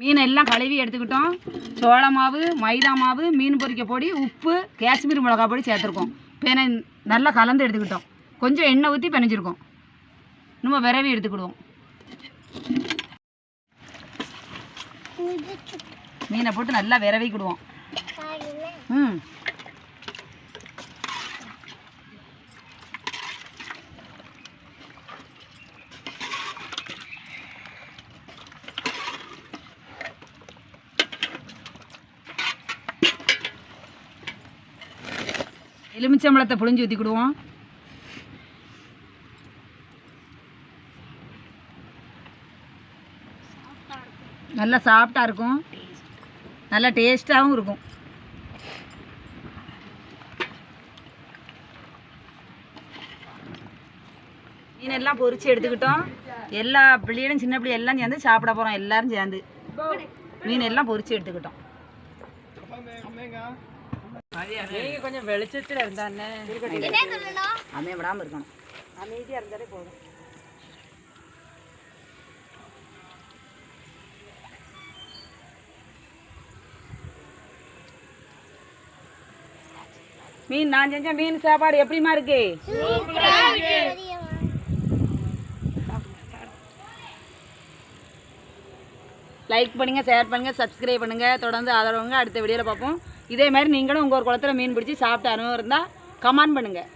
மீன் எல்லாம் கழுவி எடுத்துக்கிட்டோம். சோள மாவு மைதா மாவு மீன் பொரிக்க பொடி உப்பு காஷ்மீர் மிளகா பொடி சேர்த்துருக்கோம். பேனை நல்லா கலந்து எடுத்துக்கிட்டோம். கொஞ்சம் எண்ணெய் ஊற்றி பிணைஞ்சிருக்கோம் நம்ம விரவி எடுத்துக்கிடுவோம். மீனை போட்டு நல்லா விரவிக்கிடுவோம். ம். எலுமிச்சம்பழத்தை புழிஞ்சு ஊற்றிக்கிடுவோம் நல்லா சாஃப்டாக இருக்கும். நல்லா டேஸ்ட்டாகவும் இருக்கும். மீனெல்லாம் பொறிச்சு எடுத்துக்கிட்டோம். எல்லா பிள்ளைகளும் சின்ன பிள்ளை எல்லாம் சேர்ந்து சாப்பிட போகிறோம் எல்லாரும் சேர்ந்து. மீன் எல்லாம் பொறிச்சு எடுத்துக்கிட்டோம் கொஞ்சம் வெளிச்சத்துல இருந்தானே அமைய விடாமல் இருக்கணும். அமைதியா இருந்தாலே போதும். மீன் நான் செஞ்ச மீன் சாப்பாடு எப்படிமா இருக்கு? லைக் பண்ணுங்க ஷேர் பண்ணுங்க சப்ஸ்கிரைப் பண்ணுங்க. தொடர்ந்து ஆதரவுங்க. அடுத்த வீடியோவில் பார்ப்போம். இதே மாதிரி நீங்களும் உங்கள் ஒரு குளத்துல மீன் பிடிச்சி சாப்பிட்டு அனுபவம் இருந்தால் கமெண்ட் பண்ணுங்கள்